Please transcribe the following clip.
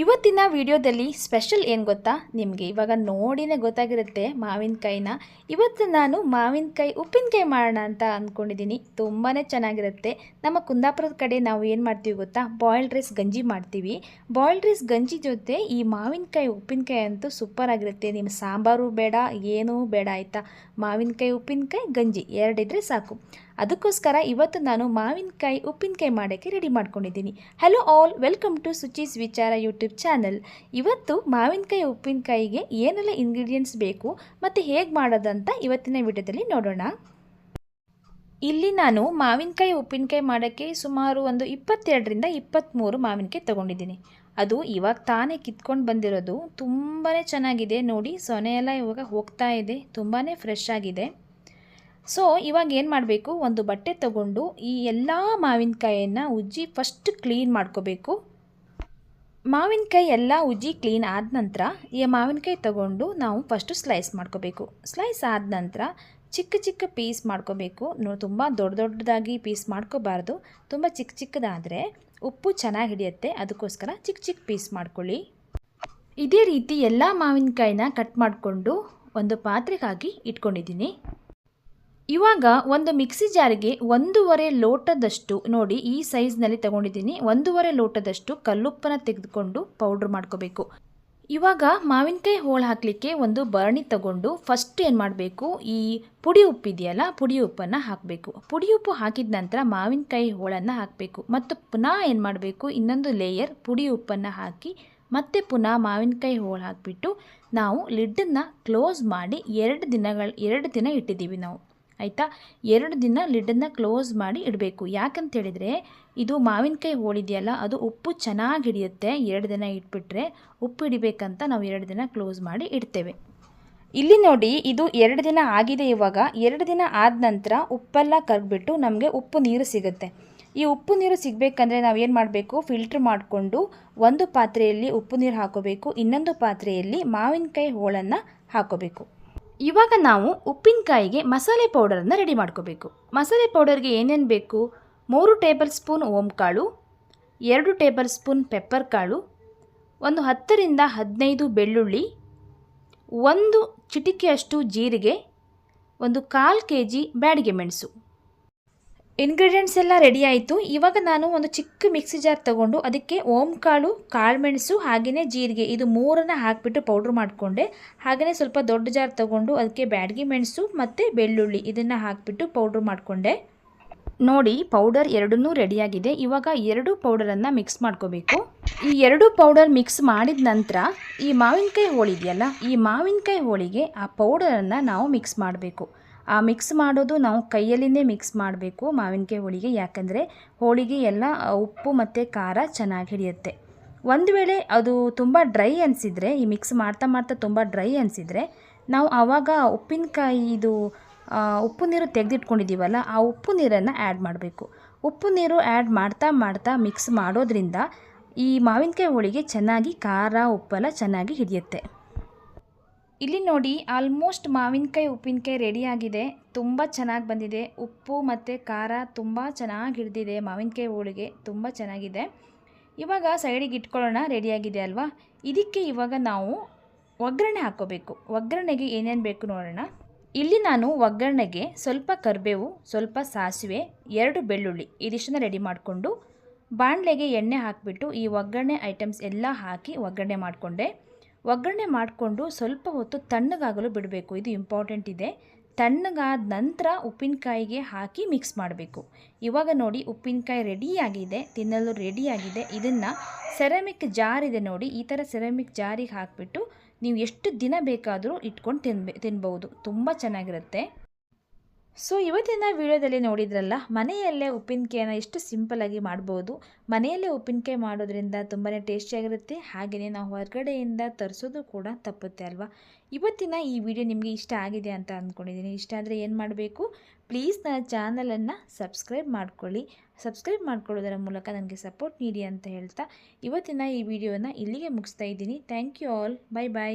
ಇವತ್ತಿನ ವಿಡಿಯೋದಲ್ಲಿ ಸ್ಪೆಷಲ್ ಏನು ಗೊತ್ತಾ? ನಿಮಗೆ ಇವಾಗ ನೋಡಿನೇ ಗೊತ್ತಾಗಿರುತ್ತೆ ಮಾವಿನಕಾಯಿನ. ಇವತ್ತು ನಾನು ಮಾವಿನಕಾಯಿ ಉಪ್ಪಿನಕಾಯಿ ಮಾಡೋಣ ಅಂತ ಅಂದ್ಕೊಂಡಿದ್ದೀನಿ ತುಂಬಾ ಚೆನ್ನಾಗಿರುತ್ತೆ. ನಮ್ಮ ಕುಂದಾಪುರದ ಕಡೆ ನಾವು ಏನು ಮಾಡ್ತೀವಿ ಗೊತ್ತಾ? ಬಾಯ್ಲ್ಡ್ ರೈಸ್ ಗಂಜಿ ಮಾಡ್ತೀವಿ. ಬಾಯ್ಲ್ಡ್ ರೈಸ್ ಗಂಜಿ ಜೊತೆ ಈ ಮಾವಿನಕಾಯಿ ಉಪ್ಪಿನಕಾಯಿ ಅಂತೂ ಸೂಪರ್ ಆಗಿರುತ್ತೆ. ನಿಮ್ಮ ಸಾಂಬಾರು ಬೇಡ, ಏನೂ ಬೇಡ ಆಯಿತಾ? ಮಾವಿನಕಾಯಿ ಉಪ್ಪಿನಕಾಯಿ ಗಂಜಿ ಎರಡಿದ್ರೆ ಸಾಕು. ಅದಕ್ಕೋಸ್ಕರ ಇವತ್ತು ನಾನು ಮಾವಿನಕಾಯಿ, ಉಪ್ಪಿನಕಾಯಿ ಮಾಡೋಕ್ಕೆ ರೆಡಿ ಮಾಡ್ಕೊಂಡಿದ್ದೀನಿ. Hello all welcome to Suchi's ವಿಚಾರ ಯೂಟ್ಯೂಬ್ ಚಾನಲ್ ಇವತ್ತು ಮಾವಿನಕಾಯಿ, ಉಪ್ಪಿನಕಾಯಿಗೆ ಏನೆಲ್ಲ ಇಂಗ್ರೀಡಿಯೆಂಟ್ಸ್ ಬೇಕು, ಮತ್ತು ಹೇಗೆ ಮಾಡೋದಂತ ಇವತ್ತಿನ ವಿಡಿಯೋದಲ್ಲಿ ನೋಡೋಣ. ಇಲ್ಲಿ ನಾನು ಮಾವಿನಕಾಯಿ, ಉಪ್ಪಿನಕಾಯಿ ಮಾಡೋಕ್ಕೆ ಸುಮಾರು ಒಂದು ಇಪ್ಪತ್ತೆರಡರಿಂದ ಇಪ್ಪತ್ತ್ಮೂರು ಮಾವಿನಕಾಯಿ ತೊಗೊಂಡಿದ್ದೀನಿ. ಅದು ಇವಾಗ ತಾನೇ ಕಿತ್ಕೊಂಡು ಬಂದಿರೋದು. ತುಂಬಾ ಚೆನ್ನಾಗಿದೆ. ನೋಡಿ, ಸೊನೆ ಎಲ್ಲ ಇವಾಗ ಹೋಗ್ತಾ ಇದೆ. ತುಂಬಾ ಫ್ರೆಶ್ ಆಗಿದೆ. ಸೊ ಇವಾಗ ಏನು ಮಾಡಬೇಕು? ಒಂದು ಬಟ್ಟೆ ತಗೊಂಡು ಈ ಎಲ್ಲ ಮಾವಿನಕಾಯಿಯನ್ನು ಉಜ್ಜಿ ಫಸ್ಟ್ ಕ್ಲೀನ್ ಮಾಡ್ಕೋಬೇಕು. ಮಾವಿನಕಾಯಿ ಎಲ್ಲ ಉಜ್ಜಿ ಕ್ಲೀನ್ ಆದ ನಂತರ ಈ ಮಾವಿನಕಾಯಿ ತಗೊಂಡು ನಾವು ಫಸ್ಟು ಸ್ಲೈಸ್ ಮಾಡ್ಕೋಬೇಕು. ಸ್ಲೈಸ್ ಆದ ನಂತರ ಚಿಕ್ಕ ಚಿಕ್ಕ ಪೀಸ್ ಮಾಡ್ಕೋಬೇಕು. ತುಂಬ ದೊಡ್ಡ ದೊಡ್ಡದಾಗಿ ಪೀಸ್ ಮಾಡ್ಕೋಬಾರ್ದು. ತುಂಬ ಚಿಕ್ಕ ಚಿಕ್ಕದಾದರೆ ಉಪ್ಪು ಚೆನ್ನಾಗಿ ಹಿಡಿಯುತ್ತೆ. ಅದಕ್ಕೋಸ್ಕರ ಚಿಕ್ಕ ಚಿಕ್ಕ ಪೀಸ್ ಮಾಡ್ಕೊಳ್ಳಿ. ಇದೇ ರೀತಿ ಎಲ್ಲ ಮಾವಿನಕಾಯಿನ ಕಟ್ ಮಾಡಿಕೊಂಡು ಒಂದು ಪಾತ್ರೆಗಾಗಿ ಇಟ್ಕೊಂಡಿದ್ದೀನಿ. ಇವಾಗ ಒಂದು ಮಿಕ್ಸಿ ಜಾರಿಗೆ ಒಂದೂವರೆ ಲೋಟದಷ್ಟು ನೋಡಿ ಈ ಸೈಜ್ನಲ್ಲಿ ತಗೊಂಡಿದ್ದೀನಿ. ಒಂದೂವರೆ ಲೋಟದಷ್ಟು ಕಲ್ಲುಪ್ಪನ ತೆಗೆದುಕೊಂಡು ಪೌಡ್ರ್ ಮಾಡ್ಕೋಬೇಕು. ಇವಾಗ ಮಾವಿನಕಾಯಿ ಹೋಳು ಹಾಕಲಿಕ್ಕೆ ಒಂದು ಬರಣಿ ತಗೊಂಡು ಫಸ್ಟ್ ಏನು ಮಾಡಬೇಕು? ಈ ಪುಡಿ ಉಪ್ಪಿದೆಯಲ್ಲ ಪುಡಿ ಉಪ್ಪನ್ನು ಹಾಕಬೇಕು. ಪುಡಿ ಉಪ್ಪು ಹಾಕಿದ ನಂತರ ಮಾವಿನಕಾಯಿ ಹೋಳನ್ನು ಹಾಕಬೇಕು. ಮತ್ತು ಪುನಃ ಏನು ಮಾಡಬೇಕು? ಇನ್ನೊಂದು ಲೇಯರ್ ಪುಡಿ ಉಪ್ಪನ್ನು ಹಾಕಿ ಮತ್ತೆ ಪುನಃ ಮಾವಿನಕಾಯಿ ಹೋಳು ಹಾಕಿಬಿಟ್ಟು ನಾವು ಲಿಡ್ಡನ್ನು ಕ್ಲೋಸ್ ಮಾಡಿ ಎರಡು ದಿನಗಳು, ಎರಡು ದಿನ ಇಟ್ಟಿದ್ದೀವಿ ನಾವು. ಆಯಿತಾ? ಎರಡು ದಿನ ಲಿಡನ್ನು ಕ್ಲೋಸ್ ಮಾಡಿ ಇಡಬೇಕು. ಯಾಕಂತ ಹೇಳಿದರೆ, ಇದು ಮಾವಿನಕಾಯಿ ಹೋಳಿದೆಯಲ್ಲ, ಅದು ಉಪ್ಪು ಚೆನ್ನಾಗಿ ಹಿಡಿಯುತ್ತೆ. ಎರಡು ದಿನ ಇಟ್ಬಿಟ್ರೆ ಉಪ್ಪು ಹಿಡಿಬೇಕಂತ ನಾವು ಎರಡು ದಿನ ಕ್ಲೋಸ್ ಮಾಡಿ ಇಡ್ತೇವೆ. ಇಲ್ಲಿ ನೋಡಿ, ಇದು ಎರಡು ದಿನ ಆಗಿದೆ ಇವಾಗ. ಎರಡು ದಿನ ಆದ ನಂತರ ಉಪ್ಪೆಲ್ಲ ಕರ್ಗ್ಬಿಟ್ಟು ನಮಗೆ ಉಪ್ಪು ನೀರು ಸಿಗುತ್ತೆ. ಈ ಉಪ್ಪು ನೀರು ಸಿಗಬೇಕಂದ್ರೆ ನಾವು ಏನು ಮಾಡಬೇಕು? ಫಿಲ್ಟ್ರ್ ಮಾಡಿಕೊಂಡು ಒಂದು ಪಾತ್ರೆಯಲ್ಲಿ ಉಪ್ಪು ನೀರು ಹಾಕೋಬೇಕು. ಇನ್ನೊಂದು ಪಾತ್ರೆಯಲ್ಲಿ ಮಾವಿನಕಾಯಿ ಹೋಳನ್ನು ಹಾಕೋಬೇಕು. ಇವಾಗ ನಾವು ಉಪ್ಪಿನಕಾಯಿಗೆ ಮಸಾಲೆ ಪೌಡರನ್ನು ರೆಡಿ ಮಾಡ್ಕೋಬೇಕು. ಮಸಾಲೆ ಪೌಡರ್ಗೆ ಏನೇನು ಬೇಕು? ಮೂರು ಟೇಬಲ್ ಸ್ಪೂನ್ ಓಂಕಾಳು ಎರಡು ಟೇಬಲ್ ಸ್ಪೂನ್ ಪೆಪ್ಪರ್ ಕಾಳು, ಒಂದು ಹತ್ತರಿಂದ ಹದಿನೈದು ಬೆಳ್ಳುಳ್ಳಿ, ಒಂದು ಚಿಟಿಕೆಯಷ್ಟು ಜೀರಿಗೆ, ಒಂದು ಕಾಲು ಕೆ ಜಿ ಬ್ಯಾಡಿಗೆ ಮೆಣಸು. ಇಂಗ್ರೀಡಿಯೆಂಟ್ಸ್ ಎಲ್ಲ ರೆಡಿ ಆಯಿತು. ಇವಾಗ ನಾನು ಒಂದು ಚಿಕ್ಕ ಮಿಕ್ಸಿ ಜಾರ್ ತಗೊಂಡು ಅದಕ್ಕೆ ಓಂಕಾಳು ಕಾಳುಮೆಣಸು ಹಾಗೆಯೇ ಜೀರಿಗೆ ಇದು ಮೂರನ್ನು ಹಾಕಿಬಿಟ್ಟು ಪೌಡ್ರ್ ಮಾಡಿಕೊಂಡೆ. ಹಾಗೆಯೇ ಸ್ವಲ್ಪ ದೊಡ್ಡ ಜಾರ್ ತಗೊಂಡು ಅದಕ್ಕೆ ಬ್ಯಾಡಗಿ ಮೆಣಸು ಮತ್ತು ಬೆಳ್ಳುಳ್ಳಿ ಇದನ್ನು ಹಾಕಿಬಿಟ್ಟು ಪೌಡ್ರ್ ಮಾಡಿಕೊಂಡೆ. ನೋಡಿ ಪೌಡರ್ ಎರಡನ್ನೂ ರೆಡಿಯಾಗಿದೆ ಇವಾಗ ಎರಡು ಪೌಡರನ್ನು ಮಿಕ್ಸ್ ಮಾಡ್ಕೋಬೇಕು. ಈ ಎರಡು ಪೌಡರ್ ಮಿಕ್ಸ್ ಮಾಡಿದ ನಂತರ ಈ ಮಾವಿನಕಾಯಿ ಹೋಳಿದೆಯಲ್ಲ, ಈ ಮಾವಿನಕಾಯಿ ಹೋಳಿಗೆ ಆ ಪೌಡರನ್ನು ನಾವು ಮಿಕ್ಸ್ ಮಾಡಬೇಕು. ಮಿಕ್ಸ್ ಮಾಡೋದು ನಾವು ಕೈಯಲ್ಲಿನೇ ಮಿಕ್ಸ್ ಮಾಡಬೇಕು ಮಾವಿನಕಾಯಿ ಹೋಳಿಗೆ. ಯಾಕಂದರೆ ಹೋಳಿಗೆ ಎಲ್ಲ ಉಪ್ಪು ಮತ್ತು ಖಾರ ಚೆನ್ನಾಗಿ ಹಿಡಿಯುತ್ತೆ. ಒಂದು ವೇಳೆ ಅದು ತುಂಬ ಡ್ರೈ ಅನಿಸಿದರೆ, ಈ ಮಿಕ್ಸ್ ಮಾಡ್ತಾ ಮಾಡ್ತಾ ತುಂಬ ಡ್ರೈ ಅನಿಸಿದರೆ, ನಾವು ಆವಾಗ ಉಪ್ಪಿನಕಾಯಿ ಇದು ಉಪ್ಪು ನೀರು ತೆಗೆದಿಟ್ಕೊಂಡಿದ್ದೀವಲ್ಲ, ಆ ಉಪ್ಪು ನೀರನ್ನು ಆ್ಯಡ್ ಮಾಡಬೇಕು. ಉಪ್ಪು ನೀರು ಆ್ಯಡ್ ಮಾಡ್ತಾ ಮಾಡ್ತಾ ಮಿಕ್ಸ್ ಮಾಡೋದ್ರಿಂದ ಈ ಮಾವಿನಕಾಯಿ ಹೋಳಿಗೆ ಚೆನ್ನಾಗಿ ಖಾರ, ಉಪ್ಪೆಲ್ಲ ಚೆನ್ನಾಗಿ ಹಿಡಿಯುತ್ತೆ. ಇಲ್ಲಿ ನೋಡಿ ಆಲ್ಮೋಸ್ಟ್ ಮಾವಿನಕಾಯಿ ಉಪ್ಪಿನಕಾಯಿ ರೆಡಿಯಾಗಿದೆ ತುಂಬ ಚೆನ್ನಾಗಿ ಬಂದಿದೆ. ಉಪ್ಪು ಮತ್ತು ಖಾರ ತುಂಬ ಚೆನ್ನಾಗಿ ಹಿಡಿದಿದೆ ಮಾವಿನಕಾಯಿ ಹೋಳಿಗೆ. ತುಂಬ ಚೆನ್ನಾಗಿದೆ. ಇವಾಗ ಸೈಡಿಗೆ ಇಟ್ಕೊಳ್ಳೋಣ. ರೆಡಿಯಾಗಿದೆ ಅಲ್ವಾ? ಇದಕ್ಕೆ ಇವಾಗ ನಾವು ಒಗ್ಗರಣೆ ಹಾಕೋಬೇಕು ಒಗ್ಗರಣೆಗೆ ಏನೇನು ಬೇಕು ನೋಡೋಣ. ಇಲ್ಲಿ ನಾನು ಒಗ್ಗರಣೆಗೆ ಸ್ವಲ್ಪ ಕರಿಬೇವು, ಸ್ವಲ್ಪ ಸಾಸಿವೆ, ಎರಡು ಬೆಳ್ಳುಳ್ಳಿ ಇದಿಷ್ಟನ್ನು ರೆಡಿ ಮಾಡಿಕೊಂಡು ಬಾಣಲೆಗೆ ಎಣ್ಣೆ ಹಾಕಿಬಿಟ್ಟು ಈ ಒಗ್ಗರಣೆ ಐಟಮ್ಸ್ ಎಲ್ಲ ಹಾಕಿ ಒಗ್ಗರಣೆ ಮಾಡಿಕೊಂಡೆ. ಒಗ್ಗರಣೆ ಮಾಡಿಕೊಂಡು ಸ್ವಲ್ಪ ಹೊತ್ತು ತಣ್ಣಗಾಗಲು ಬಿಡಬೇಕು. ಇದು ಇಂಪಾರ್ಟೆಂಟ್ ಇದೆ. ತಣ್ಣಗಾದ ನಂತರ ಉಪ್ಪಿನಕಾಯಿಗೆ ಹಾಕಿ ಮಿಕ್ಸ್ ಮಾಡಬೇಕು. ಇವಾಗ ನೋಡಿ ಉಪ್ಪಿನಕಾಯಿ ರೆಡಿಯಾಗಿದೆ ತಿನ್ನಲು ರೆಡಿಯಾಗಿದೆ ಇದನ್ನು ಸೆರಾಮಿಕ್ ಜಾರ್ ಇದೆ ನೋಡಿ, ಈ ಥರ ಸೆರಾಮಿಕ್ ಜಾರಿಗೆ ಹಾಕಿಬಿಟ್ಟು ನೀವು ಎಷ್ಟು ದಿನ ಬೇಕಾದರೂ ಇಟ್ಕೊಂಡು ತಿನ್ಬೇ, ತಿನ್ಬೋದು. ತುಂಬ ಚೆನ್ನಾಗಿರುತ್ತೆ. ಸೊ ಇವತ್ತಿನ ವಿಡಿಯೋದಲ್ಲಿ ನೋಡಿದ್ರಲ್ಲ, ಮನೆಯಲ್ಲೇ ಉಪ್ಪಿನಕಾಯಿನ ಎಷ್ಟು ಸಿಂಪಲಾಗಿ ಮಾಡ್ಬೋದು. ಮನೆಯಲ್ಲೇ ಉಪ್ಪಿನಕಾಯಿ ಮಾಡೋದ್ರಿಂದ ತುಂಬಾ ಟೇಸ್ಟಿಯಾಗಿರುತ್ತೆ ಹಾಗೆಯೇ ನಾವು ಹೊರಗಡೆಯಿಂದ ತರಿಸೋದು ಕೂಡ ತಪ್ಪುತ್ತೆ ಅಲ್ವಾ? ಇವತ್ತಿನ ಈ ವಿಡಿಯೋ ನಿಮಗೆ ಇಷ್ಟ ಆಗಿದೆ ಅಂತ ಅಂದ್ಕೊಂಡಿದ್ದೀನಿ. ಇಷ್ಟ ಆದರೆ ಏನು ಮಾಡಬೇಕು? ಪ್ಲೀಸ್ ನನ್ನ ಚಾನಲನ್ನು ಸಬ್ಸ್ಕ್ರೈಬ್ ಮಾಡ್ಕೊಳ್ಳಿ. ಸಬ್ಸ್ಕ್ರೈಬ್ ಮಾಡ್ಕೊಳ್ಳೋದರ ಮೂಲಕ ನನಗೆ ಸಪೋರ್ಟ್ ನೀಡಿ ಅಂತ ಹೇಳ್ತಾ ಇವತ್ತಿನ ಈ ವಿಡಿಯೋನ ಇಲ್ಲಿಗೆ ಮುಗಿಸ್ತಾ ಇದ್ದೀನಿ. Thank you all bye bye